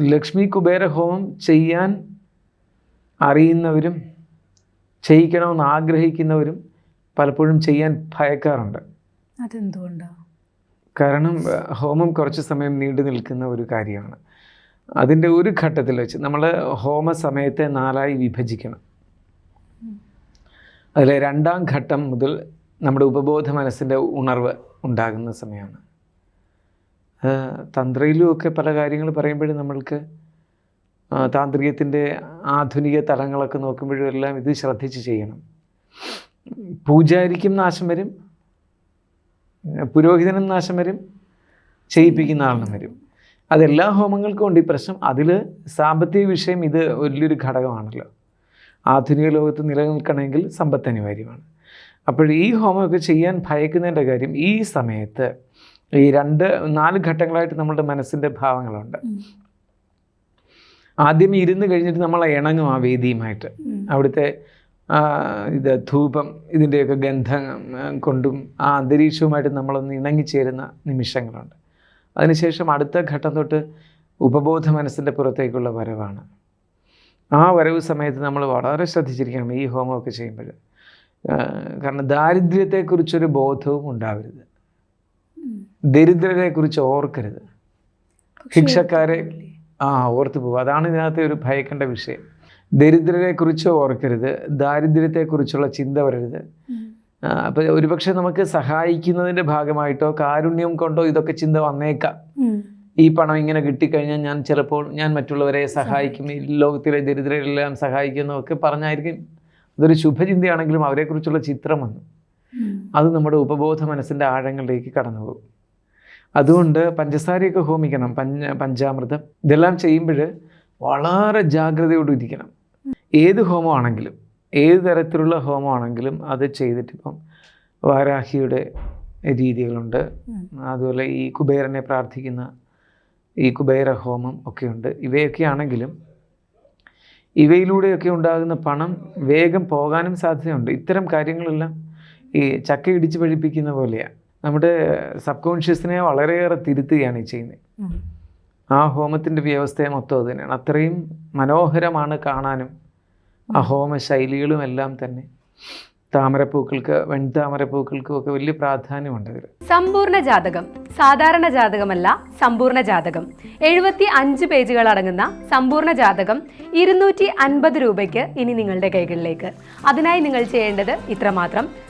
ലക്ഷ്മി കുബേര ഹോമം ചെയ്യാൻ അറിയുന്നവരും ചെയ്യിക്കണമെന്ന് ആഗ്രഹിക്കുന്നവരും പലപ്പോഴും ചെയ്യാൻ ഭയക്കാറുണ്ട്. അതെന്തുകൊണ്ടാണ് കാരണം ഹോമം കുറച്ച് സമയം നീണ്ടു നിൽക്കുന്ന ഒരു കാര്യമാണ്. അതിന്റെ ഒരു ഘട്ടത്തിൽ വെച്ച് നമ്മൾ ഹോമ സമയത്തെ നാലായി വിഭജിക്കണം. അതിലെ രണ്ടാം ഘട്ടം മുതൽ നമ്മുടെ ഉപബോധ മനസ്സിന്റെ ഉണർവ് ഉണ്ടാകുന്ന സമയമാണ്. തന്ത്രയിലും ഒക്കെ പല കാര്യങ്ങൾ പറയുമ്പോഴും നമ്മൾക്ക് താന്ത്രികത്തിന്റെ ആധുനിക തലങ്ങളൊക്കെ നോക്കുമ്പോഴും എല്ലാം ഇത് ശ്രദ്ധിച്ച് ചെയ്യണം. പൂജാരിക്കും നാശം വരും. പുരോഹിതനും നാശം വരും. ചെയ്യിപ്പിക്കുന്ന ആളിനും വരും. അതെല്ലാ ഹോമങ്ങൾക്കും ഉണ്ട്. ഈ പ്രശ്നം അതിൽ സാമ്പത്തിക വിഷയം ഇത് വലിയൊരു ഘടകമാണല്ലോ. ആധുനിക ലോകത്ത് നിലനിൽക്കണമെങ്കിൽ സമ്പത്ത് അനിവാര്യമാണ്. അപ്പോൾ ഈ ഹോമമൊക്കെ ചെയ്യാൻ ഭയക്കുന്നതിന്റെ കാര്യം ഈ സമയത്ത് ഈ രണ്ട് നാല് ഘട്ടങ്ങളായിട്ട് നമ്മളുടെ മനസ്സിന്റെ ഭാവങ്ങളുണ്ട്. ആദ്യം ഇരുന്ന് കഴിഞ്ഞിട്ട് നമ്മൾ ഇണങ്ങും ആ വേദിയുമായിട്ട്. അവിടുത്തെ ഇത് ധൂപം ഇതിന്റെയൊക്കെ ഗന്ധം കൊണ്ടും ആ അന്തരീക്ഷവുമായിട്ട് നമ്മളൊന്ന് ഇണങ്ങിച്ചേരുന്ന നിമിഷങ്ങളുണ്ട്. അതിനുശേഷം അടുത്ത ഘട്ടം തൊട്ട് ഉപബോധ മനസ്സിന്റെ പുറത്തേക്കുള്ള വരവാണ്. ആ വരവ് സമയത്ത് നമ്മൾ വളരെ ശ്രദ്ധിച്ചിരിക്കണം ഈ ഹോമമൊക്കെ ചെയ്യുമ്പോൾ. കാരണം ദാരിദ്ര്യത്തെക്കുറിച്ചൊരു ബോധവും ഉണ്ടാവരുത്. ദരിദ്രരെക്കുറിച്ച് ഓർക്കരുത്. ഭിക്ഷക്കാരെ ആ ഓർത്ത് പോകും അതാണ് ഇതിനകത്തെ ഒരു ഭയക്കേണ്ട വിഷയം. ദരിദ്രരെ കുറിച്ച് ഓർക്കരുത്. ദാരിദ്ര്യത്തെക്കുറിച്ചുള്ള ചിന്ത വരരുത്. അപ്പോൾ ഒരുപക്ഷെ നമുക്ക് സഹായിക്കുന്നതിന്റെ ഭാഗമായിട്ടോ കാരുണ്യം കൊണ്ടോ ഇതൊക്കെ ചിന്ത വന്നേക്കാം. ഈ പണം ഇങ്ങനെ കിട്ടിക്കഴിഞ്ഞാൽ ഞാൻ ചിലപ്പോൾ ഞാൻ മറ്റുള്ളവരെ സഹായിക്കും. ഈ ലോകത്തിലെ ദരിദ്രരെല്ലാം സഹായിക്കുന്നതൊക്കെ പറഞ്ഞായിരിക്കും. അതൊരു ശുഭചിന്തയാണെങ്കിലും അവരെക്കുറിച്ചുള്ള ചിത്രം വന്നു. അത് നമ്മുടെ ഉപബോധ മനസ്സിന്റെ ആഴങ്ങളിലേക്ക് കടന്നു പോകും അതുകൊണ്ട് പഞ്ചസാരയൊക്കെ ഹോമിക്കണം പഞ്ച പഞ്ചാമൃതം ഇതെല്ലാം ചെയ്യുമ്പോൾ വളരെ ജാഗ്രതയോടെ ഇരിക്കണം. ഏത് ഹോമമാണെങ്കിലും ഏത് തരത്തിലുള്ള ഹോമമാണെങ്കിലും അത് ചെയ്തിട്ടിപ്പം വാരാഹിയുടെ രീതികളുണ്ട്. അതുപോലെ ഈ കുബേരനെ പ്രാർത്ഥിക്കുന്ന ഈ കുബേര ഹോമം ഒക്കെയുണ്ട്. ഇവയൊക്കെ ആണെങ്കിലും ഇവയിലൂടെയൊക്കെ ഉണ്ടാകുന്ന പണം വേഗം പോകാനും സാധ്യതയുണ്ട്. ഇത്തരം കാര്യങ്ങളെല്ലാം ഈ ചക്ക ഇടിച്ച് പഴിപ്പിക്കുന്ന പോലെയാണ് നമ്മുടെ സബ് കോൺഷ്യസിനെ വളരെയേറെ തിരുത്തുകയാണ് ഈ ചെയ്യുന്നത്. ആ ഹോമത്തിന്റെ വ്യവസ്ഥയെ മൊത്തം അത് തന്നെയാണ്. അത്രയും മനോഹരമാണ് കാണാനും ആ ഹോമ ശൈലികളും എല്ലാം തന്നെ. താമരപ്പൂക്കൾക്ക് വെൺതാമരപ്പൂക്കൾക്കും ഒക്കെ വലിയ പ്രാധാന്യമുണ്ട് സമ്പൂർണ ജാതകം സാധാരണ ജാതകമല്ല സമ്പൂർണ ജാതകം. എഴുപത്തി അഞ്ച് പേജുകൾ അടങ്ങുന്ന സമ്പൂർണ ജാതകം ഇരുന്നൂറ്റി അൻപത് രൂപയ്ക്ക് ഇനി നിങ്ങളുടെ കൈകളിലേക്ക്. അതിനായി നിങ്ങൾ ചെയ്യേണ്ടത് ഇത്രമാത്രം.